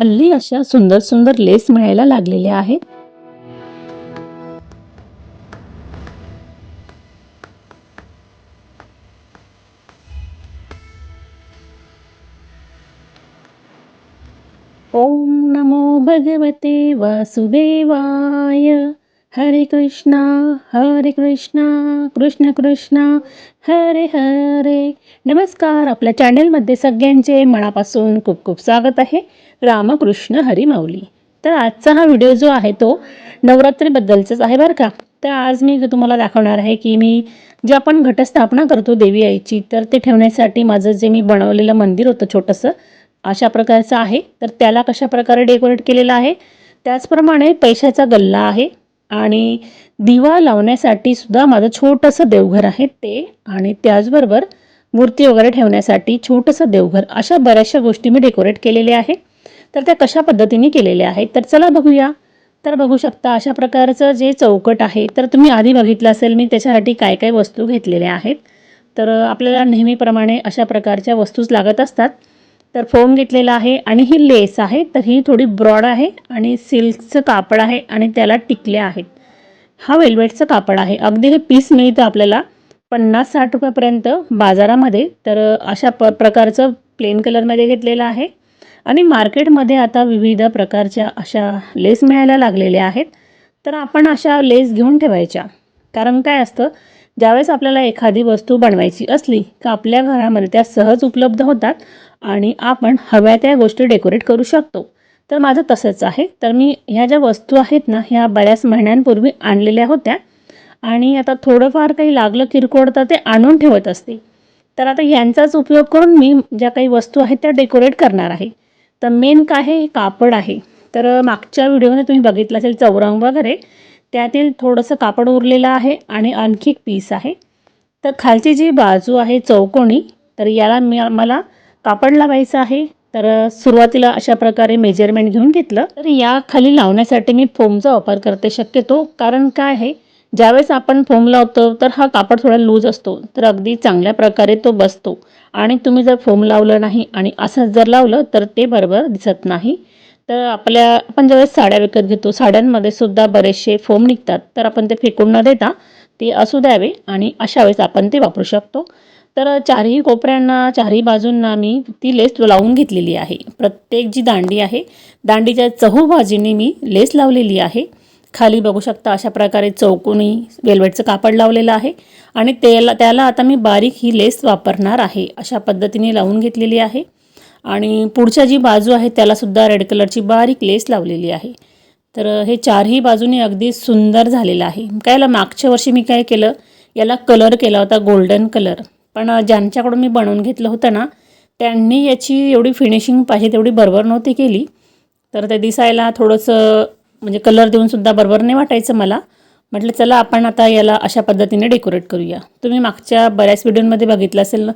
हल्ली अशा सुंदर सुंदर लेस मिळायला लागलेल्या आहेत. ओम नमो भगवते वासुदेवाय. हरे कृष्णा हरे कृष्णा कृष्ण कृष्णा हरे हरे. नमस्कार आपल्या चॅनेलमध्ये सगळ्यांचे मनापासून खूप खूप स्वागत आहे. रामकृष्ण हरी माऊली. तर आजचा हा व्हिडिओ जो आहे तो नवरात्रीबद्दलचाच आहे बरं का. तर आज मी तुम्हाला दाखवणार आहे की मी जे आपण घटस्थापना करतो देवी आईची तर ते ठेवण्यासाठी माझं जे मी बनवलेलं मंदिर होतं छोटंसं अशा प्रकारचं आहे. तर त्याला कशा प्रकारे डेकोरेट केलेलं आहे? त्याचप्रमाणे पैशाचा गल्ला आहे. आणि दिवा लावण्यासाठी सुद्धा माझं छोटंसं देवघर आहे ते. आणि त्याचबरोबर मूर्ती वगैरे ठेवण्यासाठी छोटंसं देवघर अशा बऱ्याचशा गोष्टी मी डेकोरेट केलेल्या आहे तर त्या कशा पद्धतीने केलेल्या आहेत? तर चला बघूया. तर बघू शकता अशा प्रकारचं जे चौकट आहे तर तुम्ही आधी बघितलं असेल मी त्याच्यासाठी काय काय वस्तू घेतलेल्या आहेत. तर आपल्याला नेहमीप्रमाणे अशा प्रकारच्या वस्तूच लागत असतात. तर फोम घेतलेला आहे आणि ही लेस आहे. तर ही थोडी ब्रॉड आहे आणि सिल्कचं कापड आहे आणि त्याला टिकल्या आहेत. हा वेल्वेटचं कापड आहे. अगदी हे पीस मिळतं आपल्याला पन्नास साठ रुपयापर्यंत बाजारामध्ये. तर अशा प प्रकारचं प्लेन कलरमध्ये घेतलेलं आहे. आणि मार्केटमध्ये आता विविध प्रकारच्या अशा लेस मिळायला लागलेल्या आहेत. तर आपण अशा लेस घेऊन ठेवायच्या. कारण काय असतं ज्यावेळेस आपल्याला एखादी वस्तू बनवायची असली का आपल्या घरामध्ये त्या सहज उपलब्ध होतात. आणि आपण हव्या त्या गोष्टी डेकोरेट करू शकतो. तर माझं तसंच आहे. तर मी ह्या ज्या वस्तू आहेत ना ह्या बऱ्याच महिन्यांपूर्वी आणलेल्या होत्या. आणि आता थोडंफार काही लागलं किरकोळ तर ते आणून ठेवत असते तर आता यांचाच उपयोग करून मी ज्या काही वस्तू आहेत त्या डेकोरेट करणार आहे. तर मेन काय आहे? कापड आहे. तर मागच्या व्हिडिओमध्ये तुम्ही बघितलं असेल चौरंग वगैरे. त्यातील थोडंसं कापड उरलेलं आहे आणि आणखी एक पीस आहे. तर खालची जी बाजू आहे चौकोनी तर याला मी मला कापड लावायचं आहे तर सुरुवातीला अशा प्रकारे मेजरमेंट घेऊन घेतलं. तर या खाली लावण्यासाठी मी फोमचा वापर करते शक्यतो. कारण काय आहे ज्यावेळेस आपण फोम लावतो तर हा कापड थोडा लूज असतो. तर अगदी चांगल्या प्रकारे तो बसतो. आणि तुम्ही जर फोम लावलं नाही आणि असंच जर लावलं तर ते बरोबर दिसत नाही. तर आपल्या आपण ज्यावेळेस साड्या विकत घेतो साड्यांमध्ये सुद्धा बरेचसे फोम निघतात. तर आपण ते फेकून न देता ते असू द्यावे आणि अशा वेळेस आपण ते वापरू शकतो. तर चारही कोपऱ्यांना चारही बाजूंना मी ती लेस लावून घेतलेली आहे. प्रत्येक जी दांडी आहे दांडीच्या चहूबाजीने मी लेस लावलेली आहे. खाली बघू शकता अशा प्रकारे चौकोनी वेल्वेटचं कापड लावलेलं आहे आणि त्याला त्याला आता मी बारीक ही लेस वापरणार आहे अशा पद्धतीने लावून घेतलेली आहे. आणि पुढच्या जी बाजू आहे त्यालासुद्धा रेड कलरची बारीक लेस लावलेली आहे. तर हे चारही बाजूने अगदी सुंदर झालेलं आहे. काय मागच्या वर्षी मी काय केलं? याला कलर केला होता गोल्डन कलर. पण ज्यांच्याकडून मी बनवून घेतलं होतं ना त्यांनी याची एवढी फिनिशिंग पाहिजे तेवढी बरोबर नव्हती केली. तर ते दिसायला थोडंसं म्हणजे कलर देऊनसुद्धा बरोबर नाही वाटायचं मला. म्हटलं चला आपण आता याला अशा पद्धतीने डेकोरेट करूया. तुम्ही मागच्या बऱ्याच व्हिडिओमध्ये बघितलं असेल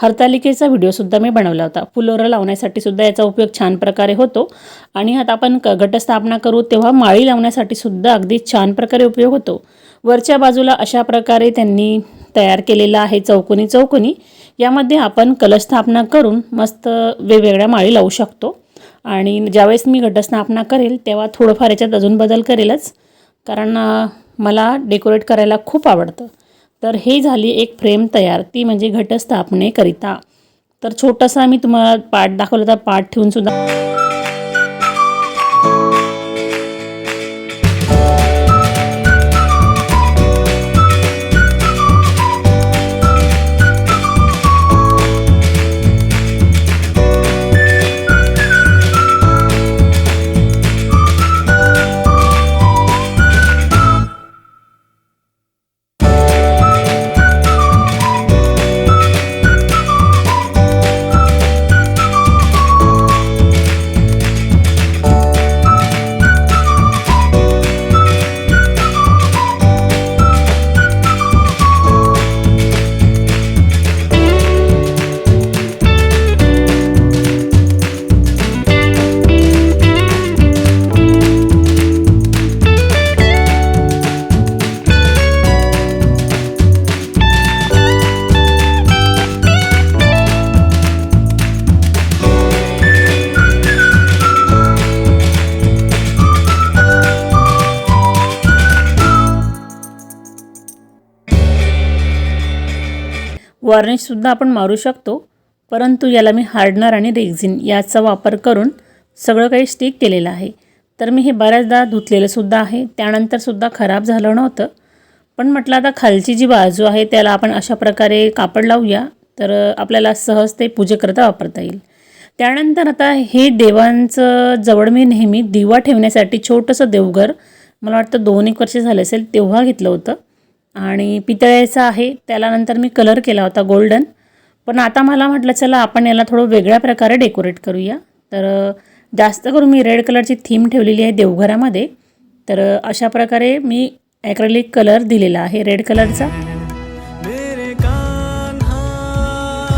हरतालिकेचा व्हिडिओसुद्धा मी बनवला होता. फुलोरं लावण्यासाठी सुद्धा याचा उपयोग छान प्रकारे होतो. आणि आता आपण क घटस्थापना करू तेव्हा माळी लावण्यासाठी सुद्धा अगदी छान प्रकारे उपयोग होतो. वरच्या बाजूला अशा प्रकारे त्यांनी तयार केलेला आहे चौकोनी चौकोनी. यामध्ये आपण कलशस्थापना करून मस्त वेगवेगळ्या माळी लावू शकतो. आणि ज्यावेळेस मी घटस्थापना करेल तेव्हा थोडंफार याच्यात अजून बदल करेलच. कारण मला डेकोरेट करायला खूप आवडतं. तर हे झाली एक फ्रेम तयार. ती म्हणजे घटस्थापनेकरिता. तर छोटासा मी तुम्हाला पाठ दाखवला तर पाठ ठेवूनसुद्धा वॉर्निशसुद्धा आपण मारू शकतो. परंतु याला मी हार्डनर आणि रेक्झिन याचा वापर करून सगळं काही स्टिक केलेलं आहे. तर मी हे बऱ्याचदा धुतलेलंसुद्धा आहे. त्यानंतरसुद्धा खराब झालं नव्हतं. पण म्हटलं आता खालची जी बाजू आहे त्याला आपण अशा प्रकारे कापड लावूया. तर आपल्याला सहज ते पूजेकरता वापरता येईल. त्यानंतर आता हे देवांचं जवळ मी नेहमी दिवा ठेवण्यासाठी छोटंसं देवघर मला वाटतं दोन एक वर्ष झाले असेल तेव्हा घेतलं होतं. आणि पितळेचं आहे त्याला नंतर मी कलर केला होता गोल्डन पण आता मला म्हटलं चला आपण याला थोडं वेगळ्या प्रकारे डेकोरेट करूया. तर जास्त करून मी रेड कलरची थीम ठेवलेली आहे देवघरामध्ये. तर अशा प्रकारे मी ॲक्रेलिक कलर दिलेला आहे रेड कलरचा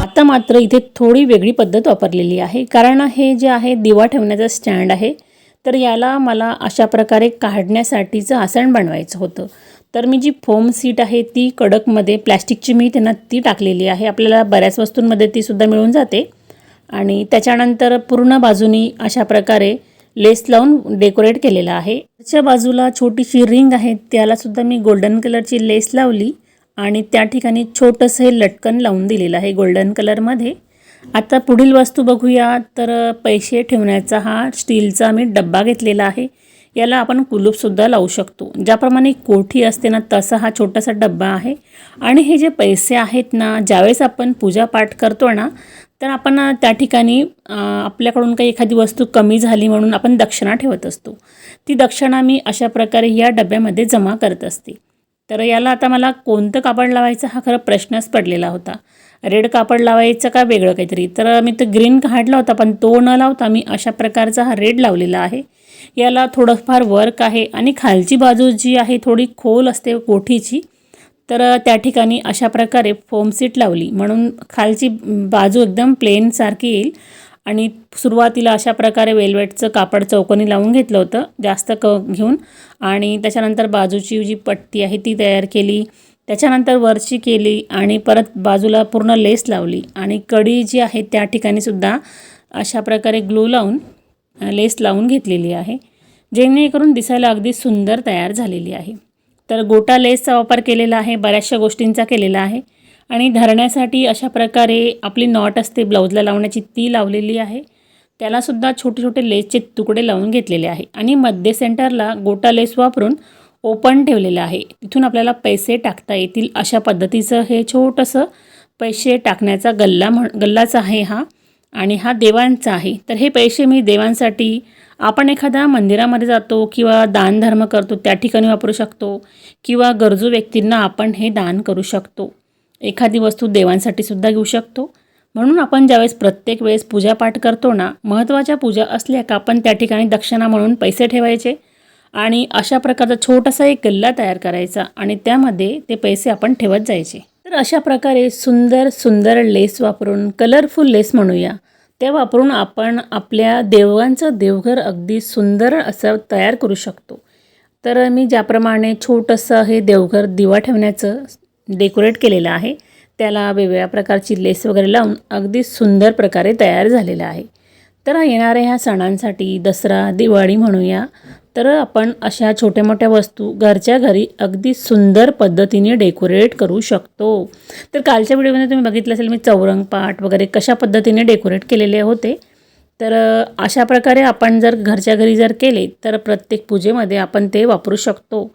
आता मात्र इथे थोडी वेगळी पद्धत वापरलेली आहे. कारण हे जे आहे दिवा ठेवण्याचं स्टँड आहे. तर याला मला अशा प्रकारे काढण्यासाठीचं आसन बनवायचं होतं. तर मी जी फोम सीट आहे ती कडकमध्ये प्लॅस्टिकची मी त्यांना ती टाकलेली आहे. आपल्याला बऱ्याच वस्तूंमध्ये तीसुद्धा मिळून जाते. आणि त्याच्यानंतर पूर्ण बाजूनी अशा प्रकारे लेस लावून डेकोरेट केलेलं आहे. त्याच्या बाजूला छोटीशी रिंग आहे त्यालासुद्धा मी गोल्डन कलरची लेस लावली आणि त्या ठिकाणी छोटंसं हे लटकन लावून दिलेलं आहे गोल्डन कलरमध्ये. आता पुढील वस्तू बघूया. तर पैसे ठेवण्याचा हा स्टीलचा मी डब्बा घेतलेला आहे. याला आपण कुलूपसुद्धा लावू शकतो. ज्याप्रमाणे कोठी असते ना तसा हा छोटासा डब्बा आहे. आणि हे जे पैसे आहेत ना ज्यावेळेस आपण पूजापाठ करतो ना तर आपण त्या ठिकाणी आपल्याकडून काही एखादी वस्तू कमी झाली म्हणून आपण दक्षिणा ठेवत असतो. ती दक्षिणा मी अशा प्रकारे या डब्यामध्ये जमा करत असते. तर याला आता मला कोणतं कापड लावायचं हा खरं प्रश्नच पडलेला होता. रेड कापड लावायचं का वेगळं काहीतरी? तर मी तर ग्रीन काढला होता पण तो न लावता मी अशा प्रकारचा हा रेड लावलेला आहे. याला थोडंफार वर्क आहे आणि खालची बाजू जी आहे थोडी खोल असते कोठीची तर त्या ठिकाणी अशा प्रकारे फोम सीट लावली. म्हणून खालची बाजू एकदम प्लेनसारखी येईल. आणि सुरुवातीला अशा प्रकारे वेलवेटचं कापड चौकोनी लावून घेतलं होतं जास्त क घेऊन. आणि त्याच्यानंतर बाजूची जी पट्टी आहे ती तयार केली. त्याच्यानंतर वरची केली आणि परत बाजूला पूर्ण लेस लावली. आणि कडी जी आहे त्या ठिकाणीसुद्धा अशा प्रकारे ग्लू लावून लेस लावून घेतलेली आहे जेणेकरून दिसायला अगदी सुंदर तयार झालेली आहे. तर गोटा लेसचा वापर केलेला आहे बऱ्याचशा गोष्टींचा केलेला आहे. आणि धरण्यासाठी अशा प्रकारे आपली नॉट असते ब्लाऊजला लावण्याची ती लावलेली आहे. त्यालासुद्धा छोटे छोटे लेसचे तुकडे लावून घेतलेले आहे. आणि मध्य सेंटरला गोटा लेस वापरून ओपन ठेवलेलं आहे. तिथून आपल्याला पैसे टाकता येतील अशा पद्धतीचं हे छोटंसं पैसे टाकण्याचा गल्ला म्हण गल्लाच आहे हा आणि हा देवांचा आहे. तर हे पैसे मी देवांसाठी आपण एखाद्या मंदिरामध्ये जातो किंवा दानधर्म करतो त्या ठिकाणी वापरू शकतो किंवा गरजू व्यक्तींना आपण हे दान करू शकतो. एखादी वस्तू देवांसाठी सुद्धा घेऊ शकतो. म्हणून आपण ज्यावेळेस प्रत्येक वेळेस पूजापाठ करतो ना महत्त्वाच्या पूजा असल्या का आपण त्या ठिकाणी दक्षिणा म्हणून पैसे ठेवायचे? आणि अशा प्रकारचा छोटासा एक गल्ला तयार करायचा आणि त्यामध्ये ते पैसे आपण ठेवत जायचे. तर अशा प्रकारे सुंदर सुंदर लेस वापरून कलरफुल लेस म्हणूया ते वापरून आपण आपल्या देवांचं देवघर अगदी सुंदर असं तयार करू शकतो. तर मी ज्याप्रमाणे छोटंसं हे देवघर दिवा ठेवण्याचं डेकोरेट केलेलं आहे त्याला वेगवेगळ्या प्रकारची लेस वगैरे लावून अगदी सुंदर प्रकारे तयार झालेलं आहे. तर येणाऱ्या ह्या सणांसाठी दसरा दिवाळी म्हणूया तर आपण अशा छोट्या मोठ्या वस्तू घरच्या घरी अगदी सुंदर पद्धतीने डेकोरेट करू शकतो. तर कालच्या व्हिडिओमध्ये तुम्ही बघितलं असेल मी चौरंग पाट वगैरे कशा पद्धतीने डेकोरेट केलेले होते. तर अशा प्रकारे आपण जर घरच्या घरी जर केले तर प्रत्येक पूजेमध्ये आपण ते वापरू शकतो.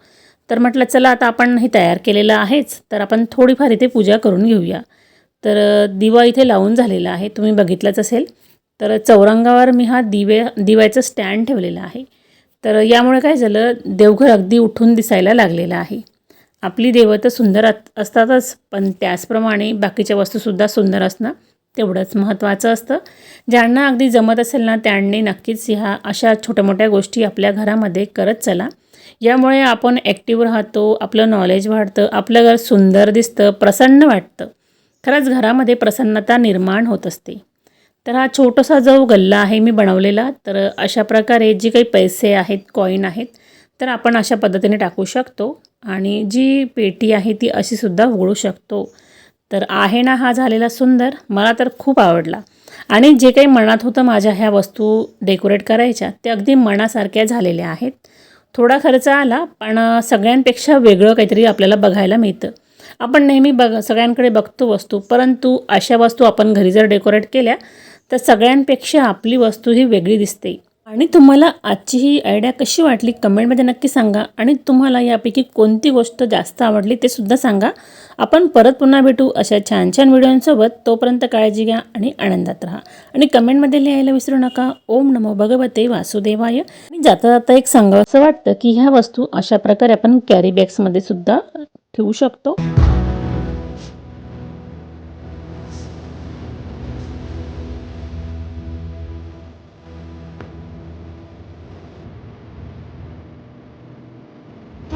तर म्हटलं चला आता आपण हे तयार केलेलं आहेच तर आपण थोडीफार इथे पूजा करून घेऊया. तर दिवा इथे लावून झालेला आहे तुम्ही बघितलंच असेल. तर चौरंगावर मी हा दिवे दिव्याचं स्टँड ठेवलेलं आहे. तर यामुळे काय झालं देवघर अगदी उठून दिसायला लागलेलं आहे. आपली देवं तर सुंदर असतातच पण त्याचप्रमाणे बाकीच्या वस्तूसुद्धा सुंदर असणं तेवढंच महत्त्वाचं असतं. ज्यांना अगदी जमत असेल ना त्यांनी नक्कीच ह्या अशा छोट्या मोठ्या गोष्टी आपल्या घरामध्ये करत चला. यामुळे आपण ॲक्टिव्ह राहतो आपलं नॉलेज वाढतं आपलं घर सुंदर दिसतं प्रसन्न वाटतं. खरंच घरामध्ये प्रसन्नता निर्माण होत असते. तर हा छोटासा जो गल्ला आहे मी बनवलेला तर अशा प्रकारे जी काही पैसे आहेत कॉईन आहेत तर आपण अशा पद्धतीने टाकू शकतो. आणि जी पेटी आहे ती अशीसुद्धा उघडू शकतो. तर आहे ना हा झालेला सुंदर मला तर खूप आवडला. आणि जे काही मनात होतं माझ्या ह्या वस्तू डेकोरेट करायच्या ते अगदी मनासारख्या झालेल्या आहेत. थोडा खर्च आला पण सगळ्यांपेक्षा वेगळं काहीतरी आपल्याला बघायला मिळतं. आपण नेहमी बघ सगळ्यांकडे बघतो वस्तू परंतु अशा वस्तू आपण घरी जर डेकोरेट केल्या तर सगळ्यांपेक्षा आपली वस्तू ही वेगळी दिसते. आणि तुम्हाला आजची ही आयडिया कशी वाटली कमेंटमध्ये नक्की सांगा. आणि तुम्हाला यापैकी कोणती गोष्ट जास्त आवडली ते सुद्धा सांगा. आपण परत पुन्हा भेटू अशा छान छान व्हिडिओंसोबत. तोपर्यंत काळजी घ्या आणि आनंदात राहा. आणि कमेंटमध्ये लिहायला विसरू नका. ओम नमो भगवते वासुदेवाय. आणि जाता जाता एक सांगावं असं वाटतं की ह्या वस्तू अशा प्रकारे आपण कॅरी बॅग्समध्ये सुद्धा ठेवू शकतो.